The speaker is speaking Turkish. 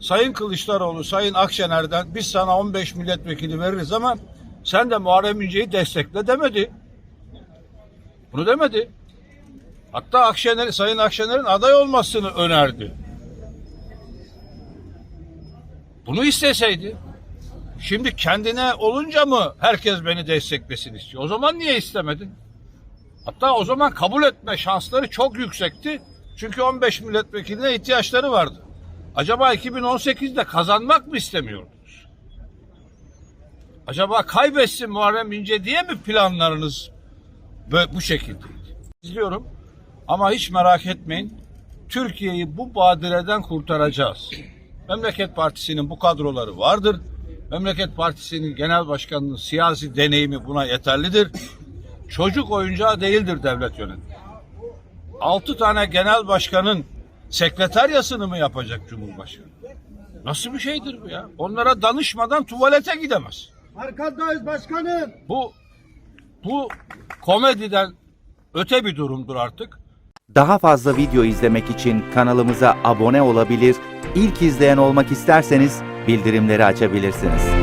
Sayın Kılıçdaroğlu, Sayın Akşener'den biz sana 15 milletvekili veririz ama sen de Muharrem İnce'yi destekle demedi. Bunu demedi. Hatta Akşener, Sayın Akşener'in aday olmasını önerdi. Bunu isteseydi. Şimdi kendine olunca mı herkes beni desteklesin istiyor? O zaman niye istemedin? Hatta o zaman kabul etme şansları çok yüksekti. Çünkü 15 milletvekiline ihtiyaçları vardı. Acaba 2018'de kazanmak mı istemiyordunuz? Acaba kaybetsin Muharrem İnce diye mi planlarınız bu şekildeydi? İzliyorum ama hiç merak etmeyin. Türkiye'yi bu badireden kurtaracağız. Memleket Partisi'nin bu kadroları vardır. Memleket Partisi'nin genel başkanının siyasi deneyimi buna yeterlidir. Çocuk oyuncağı değildir devlet yönetimi. Altı tane genel başkanın sekreteryasını mı yapacak Cumhurbaşkanı? Nasıl bir şeydir bu ya? Onlara danışmadan tuvalete gidemez. Arkadayız başkanım. Bu bu komediden öte bir durumdur artık. Daha fazla video izlemek için kanalımıza abone olabilir, ilk izleyen olmak isterseniz bildirimleri açabilirsiniz.